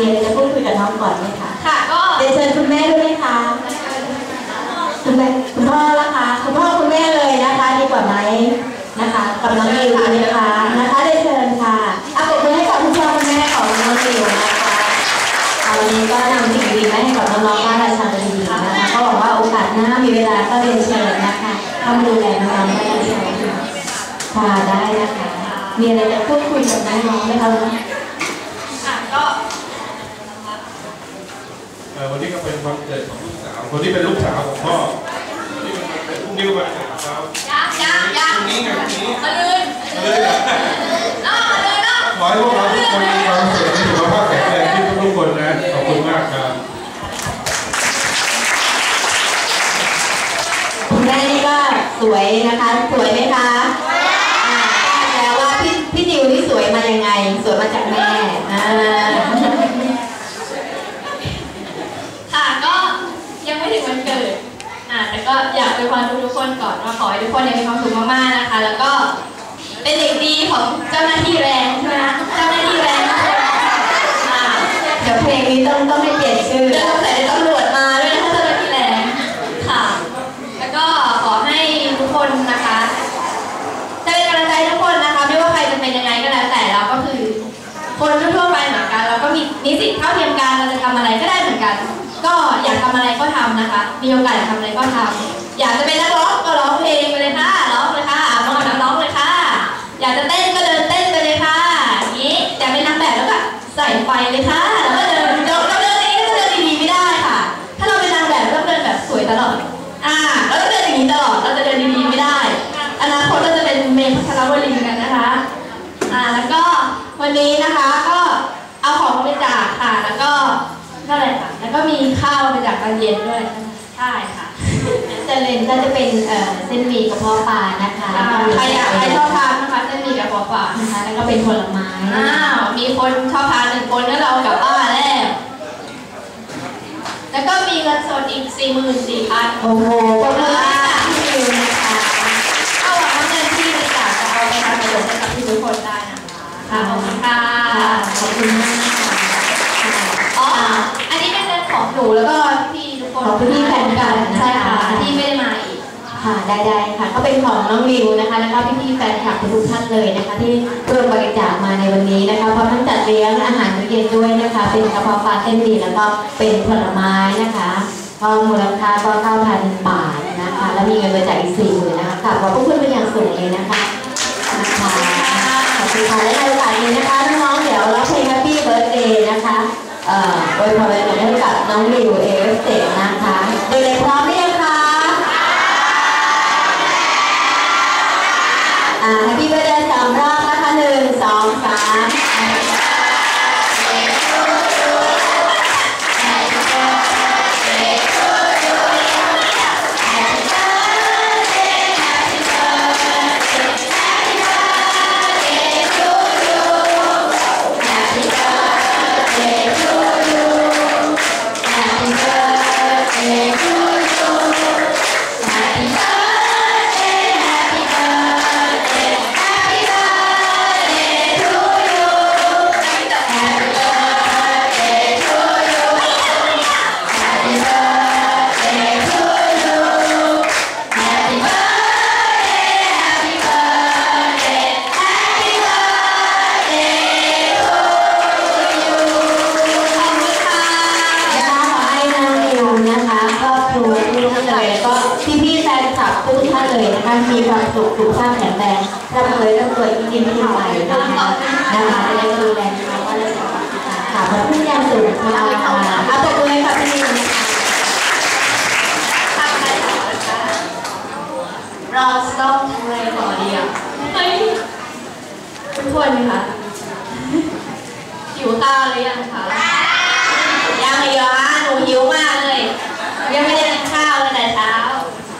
มีอะไรจะพูดคุยกับน้องก่อนไหมคะค่ะก็เรียนเชิญคุณแม่ด้วยไหมคะคุณแม่คุณพ่อละคะคุณพ่อคุณแม่เลยนะคะ ดีกว่าไหมนะคะกับน้องนิวดีไหมคะนะคะเรียนเชิญค่ะเอาปรบมือให้กับคุณพ่อคุณแม่ของน้องนิวนะคะเอาวันนี้ก็นำสิ่งดีๆมาให้กับน้องๆบ้านราชาดีนะคะก็หวังว่าโอกาสหน้ามีเวลาก็เรียนเชิญนะคะเข้ามาดูแลน้องๆบ้านราชาดีค่ะได้นะคะมีอะไรจะพูดคุยกับน้องๆไหมคะค่ะก็ เอ่อวันนี้ก็ เป็นวันเกิดของลูกสาว คนที่เป็นลูกสาวของพ่อที่เป็นพรุ่งนี้ก็วันเกิดของเขายังยังยัพงรุ่งนี้ไงพรุ่งนี้มาลืนเลยเหรอน้องมาลืนน้องขอให้พวกเราทุกคนมีความสุขมีสุขภาพแข็งแรงที่ทุกๆคนนะ ขอบคุณมากครับคุณแม่นี่ก็สวยนะคะ สวยไหมคะอ่าทราบแล้วว่าพี่พี่ดิวนี่สวยมายังไง สวยมาจากแม่อ่า ค่ะก็ยังไม่ถึงวันเกิดอ่าแต่ ก็อยากไปพรทุกๆคนก่อนว่าขอให้ทุกคนเนี่ยมีความสุขมากๆนะคะ แล้วก็เป็นเด็กดีของเจ้าหน้าที่แรงใช่ไหมคะเจ้าหน้าที่แรงทุกคนอ่าเดี๋ยวเพลงนี้ต้องต้องให้เปลี่ยนชื่อเดินสงสัยในตำรวจมาด้วยนะคะเจ้าหน้าที่แรงค่ะ แล้วก็ขอให้ทุกคนนะคะจะเป็นกำลังใจให้ทุกคนนะคะ ไม่ว่าใครจะเป็นยังไงก็แล้วแต่เราก็คือ คนทั่วๆไปเหมือนกันเราก็มีนิสิตเท่าเทียมกันเราจะทำอะไรก็ได้เหมือนกัน ก็อยากทำอะไรก็ทำนะคะ มีโอกาสอยากทำอะไรก็ทำอยากจะเป็นนักร้องก็ร้องเพลงไปเลยค่ะร้องเลยค่ะร้องกับนักร้องเลยค่ะ อยากจะเต้นก็เดินเต้นไปเลยค่ะอย่างนี้อยากเป็นนางแบบแล้วก็ใส่ไฟเลยค่ะแล้วก็เดินเราเราเดินอย่างนี้ก็เดินดีๆไม่ได้ค่ะ ถ้าเราเป็นนางแบบเราต้องเดินแบบสวยตลอดอ่าเราต้องเดินอย่างนี้ตลอดเราจะเดินดีๆไม่ได้ อนาคตเราจะเป็นเมย์พัชรวลีกันนะคะอ่าแล้วก็วันนี้นะคะก็เอาของมาบริจาคค่ะแล้วก็เท่าไหร่ค่ะแล้วก็มีข้าวมาจาคตอนเย็นด้วยใช่ค่ะ เจริญก็จะเป็นเอ่อเส้นหมี่กระเพาะปลานะคะอ่าใครอยากใครชอบทานนะคะเส้นหมี่กับปอปลานะคะแล้วก็เป็นผลไม้อ้าวมีคนชอบทานหนึ่งคนก็เราเอากลับบ้านแล้ว แล้วก็มีเงินสดอีกสี่หมื่นสี่พันโอ้โหขอบคุณมากค่ะพี่ดิวนะคะเอาหวังว่าเงินที่บริจาคจะเอาไปทำประโยชน์ให้กับทุกคนได้นะคะค่ะขอบคุณค่ะค่ะขอบคุณมากค่ะค่ะอ๋ออันนี้เป็นเงินของหนูแล้วก็พี่ทุก คนของพี่ๆแฟนคลับนะคะใช่ค่ะที่ไม่ได้มาอีกค่ะได้ได้ค่ะ ก็เป็นของน้องวิวนะคะ แล้วก็พี่ๆแฟนคลับทุกท่านเลยนะคะ ที่ร่วมบริจาคมาในวันนี้นะคะพร้อมทั้งจัดเลี้ยงอาหารมื้อเย็นด้วยนะคะ เป็นกระเพาะปลาเส้นหมี่แล้วก็เป็นผลไม้นะคะก็มูลค่าก็9,000บาทนะคะ แล้วมีเงินบริจาคอีก4 0,000นะคะค่ะขอบพระคุณเป็นอย่างสูงเลยนะคะนะคะขอบคุณค่ะและในโอกาสนี้นะคะน้องๆเดี๋ยวร้องเพลง Happy Birthday นะคะเอ่ออวยพรวันเกิดให้กับน้องวิวเอฟเนะ ทุกท่านเลยนะคะมีความสุขสุขภาพแข็งแรงร่ำรวยร่ำรวยยิ่งยิ่งขึ้นไปนะคะนะคะได้ดูแลนะคะว่าราจะค่ะขอบคุณยางสูงค่ะเอาตบมือให้กับพี่นินะคะทำอะไรต่อนะคะเราจะต้องทำอะไรต่อดีอะเฮ้ยทุกคนค่ะหิวข้าวหรือยังคะยังเลยเหรอคะหนูหิวมากเลยยังไม่ได้กินข้าวเลยแต่เช้า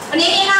วันนี้มีข้าว